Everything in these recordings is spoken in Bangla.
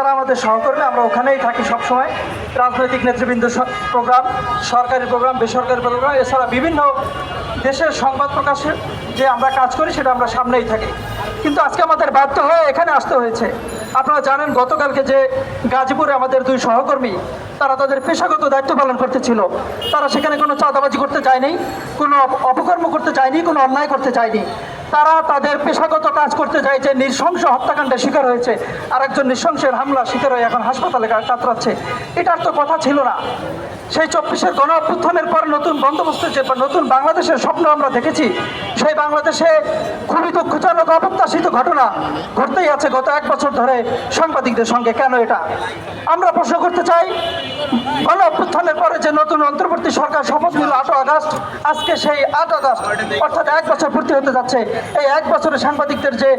তারা আমাদের সহকর্মী, আমরা ওখানেই থাকি সবসময়। রাজনৈতিক নেতৃবৃন্দ প্রোগ্রাম, সরকারি প্রোগ্রাম, বেসরকারি প্রোগ্রাম, এছাড়া বিভিন্ন দেশের সংবাদ প্রকাশের যে আমরা কাজ করি, সেটা আমরা সামনেই থাকি। কিন্তু আজকে আমাদের বাধ্য হয়ে এখানে আসতে হয়েছে। আপনারা জানেন, গতকালকে যে গাজীপুরে আমাদের দুই সহকর্মী, তারা তাদের পেশাগত দায়িত্ব পালন করতে ছিল। তারা সেখানে কোনো চাঁদাবাজি করতে যায়নি, কোনো অপকর্ম করতে চায়নি কোনো অন্যায় করতে চায়নি তারা তাদের পেশাগত কাজ করতে যে নৃশংস হত্যাকাণ্ডের শিকার হয়েছে। আর একজন নৃশংসের হামলা শিকার হয়ে এখন হাসপাতালে কাতরাচ্ছে। এটার তো কথা ছিল না। সেই চব্বিশের গণ অভ্যুত্থানের পর নতুন বন্দোবস্ত যে নতুন বাংলাদেশের স্বপ্ন আমরা দেখেছি, সেই বাংলাদেশে খুবই দুঃখজনক, অপ্রত্যাশিত ঘটনা ঘটতেই আছে গত এক বছর ধরে সাংবাদিকদের সঙ্গে। কেন এটা? আমরা প্রশ্ন করতে চাই অভ্যুত্থানের পরে যে নতুন অন্তর্বর্তী সরকার শপথ নিল আট আগস্ট, আজকে সেই আট আগস্ট, অর্থাৎ এক বছর পূর্তি হতে যাচ্ছে। এই এক বছরে সাংবাদিকদের যে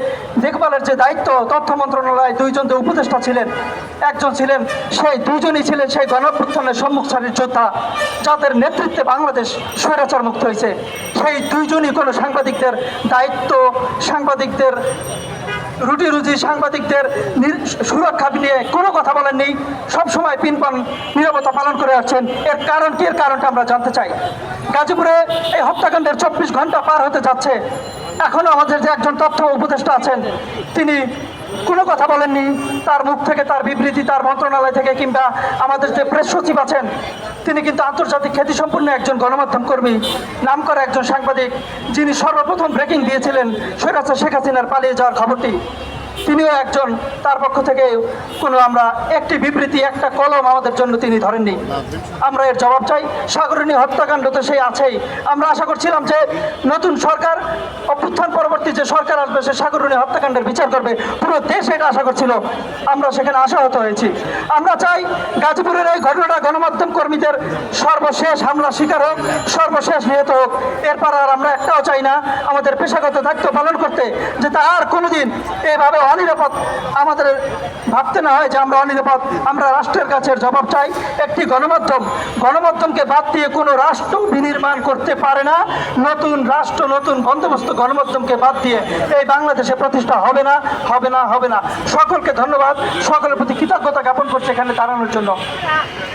দেখভালের যে দায়িত্ব, তথ্য মন্ত্রণালয়ে দুইজন যে উপদেষ্টা ছিলেন, একজন ছিলেন সেই দুজনই ছিলেন সেই গণঅভ্যুত্থানের সম্মুখ সারির যোদ্ধা, যাদের নেতৃত্বে বাংলাদেশ স্বৈরাচার মুক্ত হয়েছে। সেই দুইজনই কোনো সাংবাদিকদের দায়িত্ব, সাংবাদিকদের রুটি রুজি সাংবাদিকদের সুরক্ষা নিয়ে কোনো কথা বলেননি সবসময় পিন পিনপান নিরাপত্তা পালন করে আসছেন। এর কারণ কি? এর কারণটা আমরা জানতে চাই। গাজীপুরে এই হত্যাকাণ্ডের চব্বিশ ঘণ্টা পার হতে যাচ্ছে। এখনও আমাদের যে একজন তথ্য উপদেষ্টা আছেন, তিনি কোনো কথা বলেননি। তার মুখ থেকে, তার বিবৃতি, তার মন্ত্রণালয় থেকে কিংবা আমাদের যে প্রেস সচিব আছেন, তিনি কিন্তু আন্তর্জাতিক খ্যাতিসম্পন্ন একজন গণমাধ্যম কর্মী, নাম করা একজন সাংবাদিক, যিনি সর্বপ্রথম ব্রেকিং দিয়েছিলেন সৈরাচা শেখ হাসিনার পালিয়ে যাওয়ার খবরটি। তিনিও একজন, তার পক্ষ থেকে কোনো আমরা একটি বিবৃতি, একটা কলম আমাদের জন্য তিনি ধরেননি। আমরা এর জবাব চাই। সাগরণী হত্যাকাণ্ড তো সেই আছেই। আমরা আশা করছিলাম যে নতুন সরকার, অভ্যুত্থান পরবর্তী যে সরকার আসবে, সে সাগরণী হত্যাকাণ্ডের বিচার করবে। পুরো দেশ এটা আশা করছিল। আমরা সেখানে আশাহত হয়েছি। আমরা চাই গাজীপুরের এই ঘটনাটা গণমাধ্যম কর্মীদের সর্বশেষ হামলা শিকার হোক, সর্বশেষ নিহত হোক। এরপর আর আমরা একটাও চাই না, আমাদের পেশাগত দায়িত্ব পালন করতে যে তা আর কোনোদিন এভাবে অনিরাপদ। আমাদের ভাবতে না হয় যে আমরা অনিরাপদ। আমরা রাষ্ট্রের কাছে জবাব চাই। একটি গণমাধ্যম, গণমাধ্যমকে বাদ দিয়ে কোনো রাষ্ট্র বিনির্মাণ করতে পারে না। নতুন রাষ্ট্র, নতুন বন্দোবস্ত গণমাধ্যমকে বাদ দিয়ে এই বাংলাদেশে প্রতিষ্ঠা হবে না হবে না হবে না। সকলকে ধন্যবাদ। সকলের প্রতি কৃতজ্ঞতা জ্ঞাপন করছে এখানে দাঁড়ানোর জন্য।